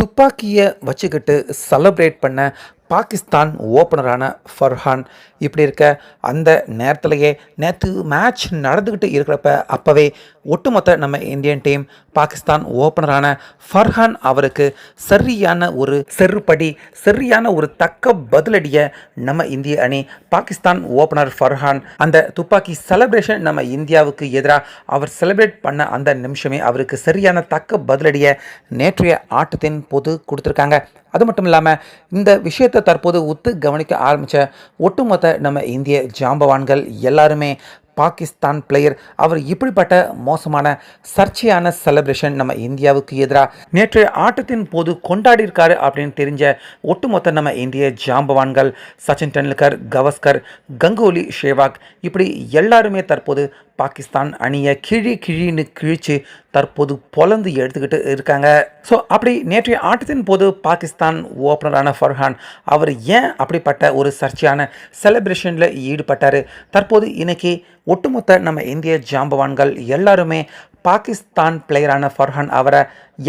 துப்பாக்கியை வச்சுக்கிட்டு செலப்ரேட் பண்ண பாகிஸ்தான் ஓப்பனரான ஃபர்ஹான் இப்படி இருக்க அந்த நேரத்திலேயே நேற்று மேட்ச் நடந்துக்கிட்டு இருக்கிறப்ப அப்போவே ஒட்டுமொத்த நம்ம இந்தியன் டீம் பாகிஸ்தான் ஓப்பனரான ஃபர்ஹான் அவருக்கு சரியான ஒரு செருப்படி சரியான ஒரு தக்க பதிலடியை நம்ம இந்திய அணி பாகிஸ்தான் ஓப்பனர் ஃபர்ஹான். அந்த துப்பாக்கி செலப்ரேஷன் நம்ம இந்தியாவுக்கு எதிராக அவர் செலிப்ரேட் பண்ண அந்த நிமிஷமே அவருக்கு சரியான தக்க பதிலடியை நேற்றைய ஆட்டத்தின் போது கொடுத்துருக்காங்க. அது மட்டும் இல்லாமல் இந்த விஷயத்தை தற்போது உத்து கவனிக்க ஆரம்பித்த ஒட்டுமொத்த நம்ம இந்திய ஜாம்பவான்கள் எல்லாருமே பாகிஸ்தான் பிளேயர் அவர் இப்படிப்பட்ட மோசமான சர்ச்சையான செலிப்ரேஷன் நம்ம இந்தியாவுக்கு எதிராக நேற்று ஆட்டத்தின் போது கொண்டாடியிருக்காரு அப்படின்னு தெரிஞ்ச ஒட்டுமொத்த நம்ம இந்திய ஜாம்பவான்கள் சச்சின் டெண்டுல்கர் கவஸ்கர் கங்குலி ஷேவாக் இப்படி எல்லாருமே தற்போது பாகிஸ்தான் அணியை கிழி கிழின்னு கிழிச்சு தற்போது பொலந்து எடுத்துக்கிட்டு இருக்காங்க. ஸோ அப்படி நேற்றைய ஆட்டத்தின் போது பாகிஸ்தான் ஓப்பனரான ஃபர்ஹான் அவர் ஏன் அப்படிப்பட்ட ஒரு சர்ச்சையான செலிப்ரேஷனில் ஈடுபட்டார்? தற்போது இன்றைக்கி ஒட்டுமொத்த நம்ம இந்திய ஜாம்பவான்கள் எல்லாருமே பாகிஸ்தான் பிளேயரான ஃபர்ஹான் அவரை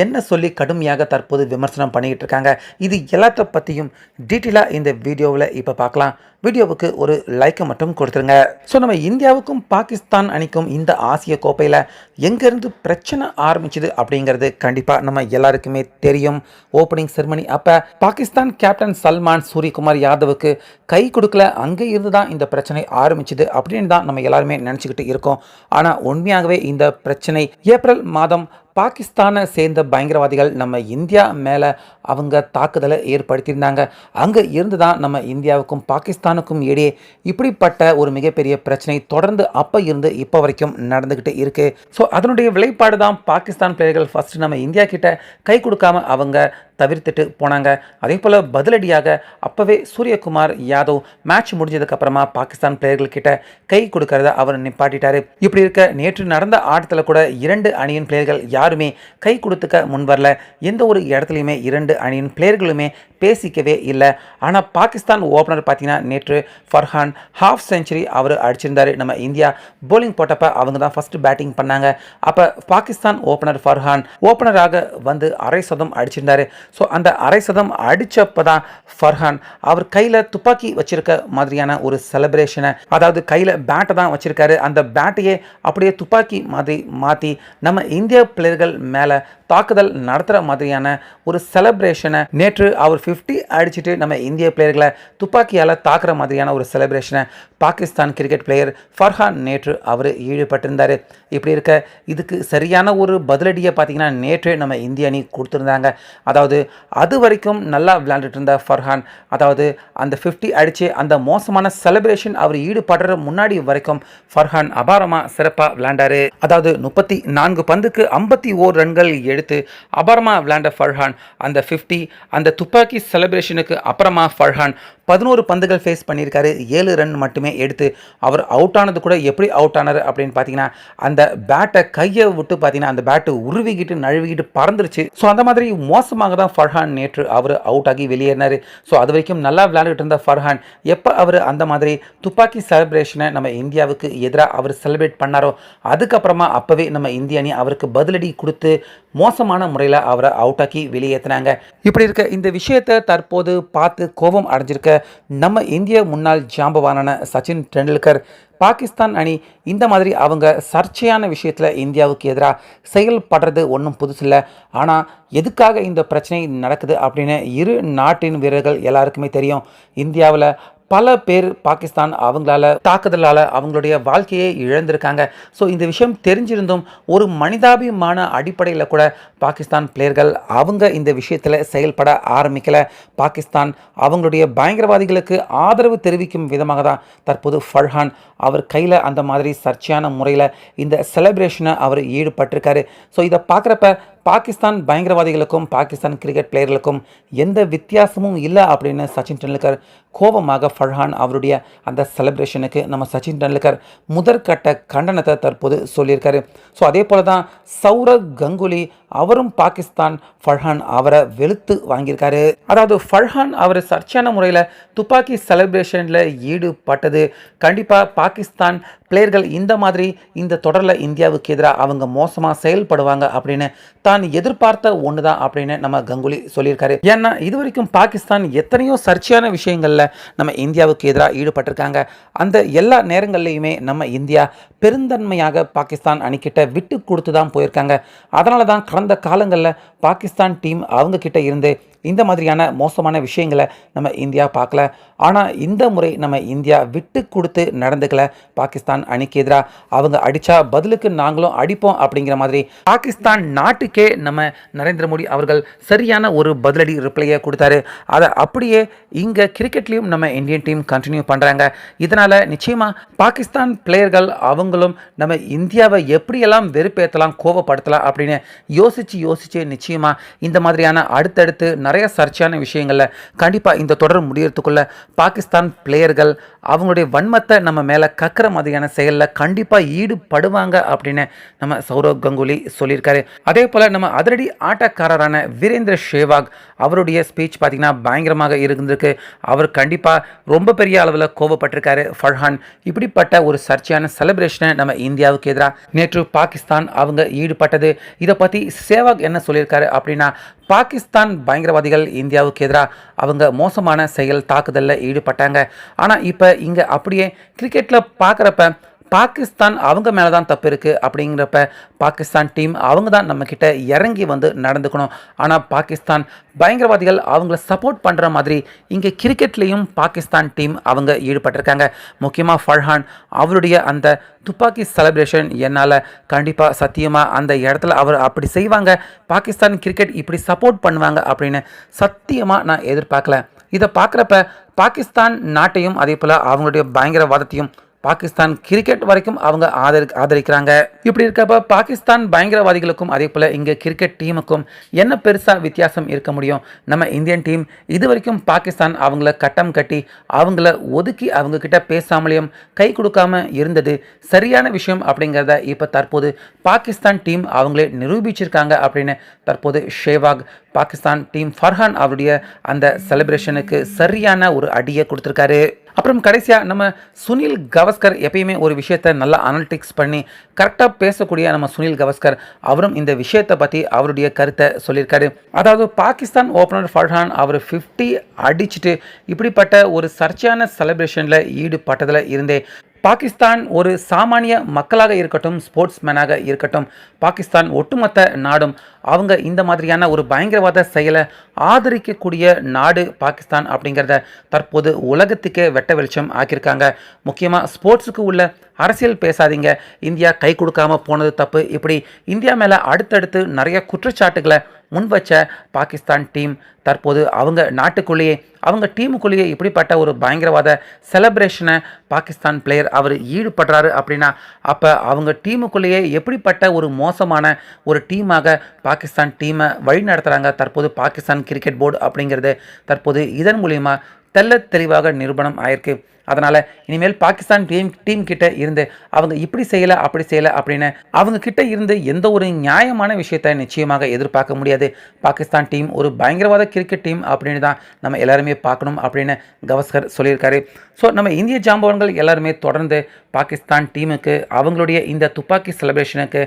என்ன சொல்லி கடுமையாக தற்போது விமர்சனம் பண்ணிக்கிட்டு இருக்காங்க? இது எல்லாத்த பற்றியும் டீட்டெயிலாக இந்த வீடியோவில் இப்போ பார்க்கலாம். வீடியோவுக்கு ஒரு லைக்கை மட்டும் கொடுத்துருங்க. ஸோ நம்ம இந்தியாவுக்கும் பாகிஸ்தான் அணிக்கும் இந்த ஆசிய கோப்பையில் எங்கேருந்து பிரச்சனை ஆரம்பிச்சுது அப்படிங்கிறது கண்டிப்பாக நம்ம எல்லாருக்குமே தெரியும். ஓப்பனிங் செரமனி அப்போ பாகிஸ்தான் கேப்டன் சல்மான் சூரியகுமார் யாதவுக்கு கை கொடுக்கல. அங்கே இருந்து தான் இந்த பிரச்சனை ஆரம்பிச்சுது அப்படின்னு தான் நம்ம எல்லாருமே நினச்சிக்கிட்டு இருக்கோம். ஆனால் உண்மையாகவே இந்த பிரச்சனை ஏப்ரல் மாதம் பாகிஸ்தானை சேர்ந்த பயங்கரவாதிகள் நம்ம இந்தியா மேலே அவங்க தாக்குதலை ஏற்படுத்தியிருந்தாங்க. அங்கே இருந்து தான் நம்ம இந்தியாவுக்கும் பாகிஸ்தானுக்கும் இடையே இப்படிப்பட்ட ஒரு மிகப்பெரிய பிரச்சனை தொடர்ந்து அப்போ இருந்து இப்போ வரைக்கும் நடந்துக்கிட்டு இருக்குது ஸோ அதனுடைய விளைப்பாடு தான் பாகிஸ்தான் பிளேயர்கள் ஃபஸ்ட்டு நம்ம இந்தியா கிட்ட கை கொடுக்காம அவங்க தவிர்த்துட்டு போனாங்க. அதே போல் பதிலடியாக அப்போவே சூரியகுமார் யாதவ் மேட்ச் முடிஞ்சதுக்கப்புறமா பாகிஸ்தான் பிளேயர்கள்கிட்ட கை கொடுக்கறத அவர் நிப்பாட்டிட்டாரு. இப்படி இருக்க நேற்று நடந்த ஆட்டத்தில் கூட இரண்டு அணியின் பிளேயர்கள் யாருமே கை கொடுத்துக்க முன் வரல. எந்த ஒரு இடத்துலையுமே இரண்டு அணியின் பிளேயர்களுமே பேசிக்கவே இல்லை. ஆனால் பாகிஸ்தான் ஓப்பனர் பார்த்தீங்கன்னா நேற்று ஃபர்ஹான் ஹாஃப் செஞ்சுரி அவர் அடிச்சிருந்தாரு. நம்ம இந்தியா போலிங் போட்டப்போ அவங்க தான் ஃபஸ்ட்டு பேட்டிங் பண்ணாங்க. அப்போ பாகிஸ்தான் ஓப்பனர் ஃபர்ஹான் ஓப்பனராக வந்து அரை சதம் அடிச்சிருந்தாரு. ஸோ அந்த அரை சதம் அடித்தப்போ தான் ஃபர்ஹான் அவர் கையில் துப்பாக்கி வச்சிருக்க மாதிரியான ஒரு செலிப்ரேஷனை அதாவது கையில் பேட்டை தான் வச்சுருக்காரு. அந்த பேட்டையே அப்படியே துப்பாக்கி மாதிரி மாற்றி நம்ம இந்திய பிளேயர்கள் மேலே தாக்குதல் நடத்துகிற மாதிரியான ஒரு செலிப்ரேஷனை நேற்று அவர் ஃபிஃப்டி அடிச்சுட்டு நம்ம இந்திய பிளேயர்களை துப்பாக்கியால் தாக்குற மாதிரியான ஒரு செலிப்ரேஷனை பாகிஸ்தான் கிரிக்கெட் பிளேயர் ஃபர்ஹான் நேற்று அவர் ஈடுபட்டிருந்தார். இப்படி இருக்க இதுக்கு சரியான ஒரு பதிலடியை பார்த்தீங்கன்னா நேற்று நம்ம இந்திய அணி கொடுத்துருந்தாங்க. அதாவது அது வரைக்கும் நல்லா விளையாண்டுட்டு இருந்த ஃபர்ஹான். அதாவது அந்த ஃபிஃப்டி அடித்து அந்த மோசமான செலிப்ரேஷன் அவர் ஈடுபடுற முன்னாடி வரைக்கும் ஃபர்ஹான் அபாரமாக சிறப்பாக விளையாண்டாரு. அதாவது முப்பத்தி நான்கு பந்துக்கு ஐம்பத்தி ஓர் ரன்கள் எடுத்து அபாரமாக விளையாண்ட ஃபர்ஹான். அந்த ஃபிஃப்டி அந்த துப்பாக்கி செலிப்ரேஷனுக்கு அப்புறமா ஃபர்ஹான் பதினோரு பந்துகள் ஃபேஸ் பண்ணியிருக்காரு. ஏழு ரன் மட்டுமே எடுத்து அவர் அவுட் ஆனது கூட எப்படி அவுட் ஆனார் அப்படின்னு பார்த்தீங்கன்னா அந்த பேட்டை கையை விட்டு பார்த்தீங்கன்னா அந்த பேட்டு உருவிக்கிட்டு நழுவிக்கிட்டு பறந்துருச்சு. ஸோ அந்த மாதிரி மோசமாக தான் ஃபர்ஹான் நேற்று அவர் அவுட் ஆகி வெளியேறினார். ஸோ அது வரைக்கும் நல்லா விளையாண்டுட்டு இருந்த ஃபர்ஹான் எப்போ அவர் அந்த மாதிரி துப்பாக்கி செலிப்ரேஷனை நம்ம இந்தியாவுக்கு எதிராக அவர் செலிப்ரேட் பண்ணாரோ அதுக்கப்புறமா அப்போவே நம்ம இந்திய அணி அவருக்கு பதிலடி கொடுத்து மோசமான முறையில் அவரை அவுட் ஆக்கி வெளியேற்றினாங்க. இப்படி இருக்க இந்த விஷயத்தை தற்போது பார்த்து கோபம் அடைஞ்சிருக்க நம்ம இந்திய முன்னாள் ஜாம்பவானான சச்சின் டெண்டுல்கர் பாகிஸ்தான் அணி இந்த மாதிரி அவங்க சர்ச்சையான விஷயத்தில் இந்தியாவுக்கு எதிராக செயல்படுறது ஒன்றும் புதுசில்லை ஆனால் எதுக்காக இந்த பிரச்சனை நடக்குது அப்படின்னு இரு நாட்டின் வீரர்கள் எல்லாருக்குமே தெரியும். இந்தியாவில் பல பேர் பாகிஸ்தான் அவங்களால தாக்குதலால் அவங்களுடைய வாழ்க்கையை இழந்திருக்காங்க. ஸோ இந்த விஷயம் தெரிஞ்சிருந்தும் ஒரு மனிதாபிமான அடிப்படையில் கூட பாகிஸ்தான் பிளேயர்கள் அவங்க இந்த விஷயத்தில் செயல்பட ஆரம்பிக்கலை. பாகிஸ்தான் அவங்களுடைய பயங்கரவாதிகளுக்கு ஆதரவு தெரிவிக்கும் விதமாக தான் தற்போது ஃபர்ஹான் அவர் கையில் அந்த மாதிரி சர்ச்சையான முறையில் இந்த செலப்ரேஷனை அவர் ஈடுபட்டிருக்காரு. ஸோ இதை பார்க்குறப்ப பாகிஸ்தான் பயங்கரவாதிகளுக்கும் பாகிஸ்தான் கிரிக்கெட் பிளேயர்களுக்கும் எந்த வித்தியாசமும் இல்லை அப்படின்னு சச்சின் டெண்டுல்கர் கோபமாக ஃபர்ஹான் அவருடைய அந்த செலிப்ரேஷனுக்கு நம்ம சச்சின் டெண்டுல்கர் முதற்கட்ட கண்டனத்தை தற்போது சொல்லியிருக்காரு. ஸோ அதே போல தான் சௌரவ் கங்குலி அவரும் பாகிஸ்தான் ஃபர்ஹான் அவரை வெளுத்து வாங்கியிருக்காரு. அதாவது ஃபர்ஹான் அவர் சர்ச்சையான முறையில் துப்பாக்கி செலிப்ரேஷனில் ஈடுபட்டது. கண்டிப்பாக பாகிஸ்தான் பிளேயர்கள் இந்த மாதிரி இந்த தொடரில் இந்தியாவுக்கு எதிராக அவங்க மோசமாக செயல்படுவாங்க அப்படின்னு தான் எதிர்பார்த்த ஒன்று தான் அப்படின்னு நம்ம கங்குலி சொல்லியிருக்காரு. ஏன்னா இது வரைக்கும் பாகிஸ்தான் எத்தனையோ சர்ச்சையான விஷயங்களில் நம்ம இந்தியாவுக்கு எதிராக ஈடுபட்டிருக்காங்க. அந்த எல்லா நேரங்கள்லையுமே நம்ம இந்தியா பெருந்தன்மையாக பாகிஸ்தான் அணிக்கிட்ட விட்டு கொடுத்து தான் போயிருக்காங்க. அதனால தான் கடந்த காலங்களில் பாகிஸ்தான் டீம் அவங்கக்கிட்ட இருந்து இந்த மாதிரியான மோசமான விஷயங்களை நம்ம இந்தியா பார்க்கல. ஆனால் இந்த முறை நம்ம இந்தியா விட்டு கொடுத்து நடந்துக்கல. பாகிஸ்தான் அணிக்கு எதிராக அவங்க அடித்தா பதிலுக்கு நாங்களும் அடிப்போம் அப்படிங்கிற மாதிரி பாகிஸ்தான் நாட்டுக்கே நம்ம நரேந்திர மோடி அவர்கள் சரியான ஒரு பதிலடி ரிப்ளையை கொடுத்தாரு. அதை அப்படியே இங்கே கிரிக்கெட்லேயும் நம்ம இந்தியன் டீம் கண்டினியூ பண்ணுறாங்க இதனால் நிச்சயமாக பாகிஸ்தான் பிளேயர்கள் அவங்களும் நம்ம இந்தியாவை எப்படியெல்லாம் வெறுப்பேற்றலாம் கோவப்படுத்தலாம் அப்படின்னு யோசித்து யோசித்து நிச்சயமாக இந்த மாதிரியான அடுத்தடுத்து நிறைய சர்ச்சையான விஷயங்களில் கண்டிப்பாக இந்த தொடர் முடியறதுக்குள்ளே பாகிஸ்தான் பிளேயர்கள் அவங்களுடைய வன்மத்தை நம்ம மேலே கக்கிற மாதிரியான செயலில் கண்டிப்பாக ஈடுபடுவாங்க அப்படின்னு நம்ம சௌரவ் கங்குலி சொல்லியிருக்காரு. அதே போல் நம்ம அதிரடி ஆட்டக்காரரான வீரேந்திர ஷேவாக் அவருடைய ஸ்பீச் பார்த்திங்கன்னா பயங்கரமாக இருந்திருக்கு. அவர் கண்டிப்பாக ரொம்ப பெரிய அளவில் கோவப்பட்டிருக்காரு ஃபர்ஹான். இப்படிப்பட்ட ஒரு சர்ச்சையான செலிப்ரேஷனை நம்ம இந்தியாவுக்கு எதிராக நேற்று பாகிஸ்தான் அவங்க ஈடுபட்டது. இதை பற்றி சேவாக் என்ன சொல்லியிருக்காரு அப்படின்னா பாகிஸ்தான் பயங்கரவாதிகள் இந்தியாவுக்கு எதிராக அவங்க மோசமான செயல் தாக்குதலில் ஈடுபட்டாங்க. ஆனால் இப்போ இங்கே அப்படியே கிரிக்கெட்டில் பார்க்குறப்ப பாகிஸ்தான் அவங்க மேலே தான் தப்பு இருக்குது அப்படிங்கிறப்ப பாகிஸ்தான் டீம் அவங்க தான் நம்மக்கிட்ட இறங்கி வந்து நடந்துக்கணும். ஆனால் பாகிஸ்தான் பயங்கரவாதிகள் அவங்கள சப்போர்ட் பண்ணுற மாதிரி இங்கே கிரிக்கெட்லேயும் பாகிஸ்தான் டீம் அவங்க ஈடுபட்டிருக்காங்க. முக்கியமாக ஃபர்ஹான் அவருடைய அந்த துப்பாக்கி செலிப்ரேஷன் என்னால் கண்டிப்பாக சத்தியமாக அந்த இடத்துல அவர் அப்படி செய்வாங்க. பாகிஸ்தான் கிரிக்கெட் இப்படி சப்போர்ட் பண்ணுவாங்க அப்படின்னு சத்தியமாக நான் எதிர்பார்க்கல. இதை பார்க்குறப்ப பாகிஸ்தான் நாட்டையும் அதே போல் அவங்களுடைய பயங்கரவாதத்தையும் பாகிஸ்தான் கிரிக்கெட் வரைக்கும் அவங்க ஆதரி ஆதரிக்கிறாங்க. இப்படி இருக்கப்ப பாகிஸ்தான் பயங்கரவாதிகளுக்கும் அதே போல் இங்கே கிரிக்கெட் டீமுக்கும் என்ன பெருசாக வித்தியாசம் இருக்க முடியும்? நம்ம இந்தியன் டீம் இது வரைக்கும் பாகிஸ்தான் அவங்கள கட்டம் கட்டி அவங்கள ஒதுக்கி அவங்க கிட்ட பேசாமலேயும் கை கொடுக்காம இருந்தது. சரியான விஷயம் அப்படிங்கிறத இப்போ தற்போது பாகிஸ்தான் டீம் அவங்களே நிரூபிச்சிருக்காங்க அப்படின்னு தற்போது ஷேவாக் பாகிஸ்தான் டீம் ஃபர்ஹான் அவருடைய அந்த செலிப்ரேஷனுக்கு சரியான ஒரு அடியை கொடுத்துருக்காரு. அப்புறம் கடைசியாக நம்ம சுனில் கவஸ்கர் எப்பயுமே ஒரு விஷயத்தை நல்லா அனலிட்டிக்ஸ் பண்ணி கரெக்டாக பேசக்கூடிய நம்ம சுனில் கவஸ்கர் அவரும் இந்த விஷயத்தை பற்றி அவருடைய கருத்தை சொல்லியிருக்காரு. அதாவது பாகிஸ்தான் ஓப்பனர் ஃபர்ஹான் அவர் ஃபிஃப்டி அடிச்சுட்டு இப்படிப்பட்ட ஒரு சர்ச்சையான செலிப்ரேஷனில் ஈடுபட்டதில் இருந்தே பாகிஸ்தான் ஒரு சாமானிய மக்களாக இருக்கட்டும் ஸ்போர்ட்ஸ் மேனாக இருக்கட்டும் பாகிஸ்தான் ஒட்டுமொத்த நாடும் அவங்க இந்த மாதிரியான ஒரு பயங்கரவாத செயலை ஆதரிக்கக்கூடிய நாடு பாகிஸ்தான் அப்படிங்கிறத தற்போது உலகத்துக்கே வெட்ட வெளிச்சம் ஆக்கியிருக்காங்க. முக்கியமாக ஸ்போர்ட்ஸுக்கு உள்ள அரசியல் பேசாதீங்க. இந்தியா கை கொடுக்காம போனது தப்பு. இப்படி இந்தியா மேலே அடுத்தடுத்து நிறைய குற்றச்சாட்டுகளை முன்வச்ச பாகிஸ்தான் டீம் தற்போது அவங்க நாட்டுக்குள்ளேயே அவங்க டீமுக்குள்ளேயே இப்படிப்பட்ட ஒரு பயங்கரவாத செலப்ரேஷனை பாகிஸ்தான் பிளேயர் அவர் ஈடுபடுறாரு அப்படின்னா அப்போ அவங்க டீமுக்குள்ளேயே எப்படிப்பட்ட ஒரு மோசமான ஒரு டீமாக பாகிஸ்தான் டீமை வழி நடத்துகிறாங்க தற்போது பாகிஸ்தான் கிரிக்கெட் போர்டு அப்படிங்கிறது தற்போது இதன் மூலிமா தெல்ல தெளிவாக நிரூபணம் ஆயிருக்கு. அதனால் இனிமேல் பாகிஸ்தான் டீம் டீம் கிட்ட இருந்து அவங்க இப்படி செய்யலை அப்படி செய்யலை அப்படின்னு அவங்க கிட்ட இருந்து எந்த ஒரு நியாயமான விஷயத்தை நிச்சயமாக எதிர்பார்க்க முடியாது. பாகிஸ்தான் டீம் ஒரு பயங்கரவாத கிரிக்கெட் டீம் அப்படின்னு தான் நம்ம எல்லாருமே பார்க்கணும் அப்படின்னு கவஸ்கர் சொல்லியிருக்காரு. ஸோ நம்ம இந்திய ஜாம்பவான்கள் எல்லாருமே தொடர்ந்து பாகிஸ்தான் டீமுக்கு அவங்களுடைய இந்த துப்பாக்கி செலிப்ரேஷனுக்கு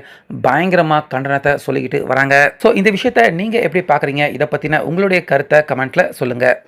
பயங்கரமாக கண்டனத்தை சொல்லிக்கிட்டு வராங்க. ஸோ இந்த விஷயத்தை நீங்கள் எப்படி பார்க்குறீங்க? இதை பற்றின உங்களுடைய கருத்தை கமெண்ட்டில் சொல்லுங்கள்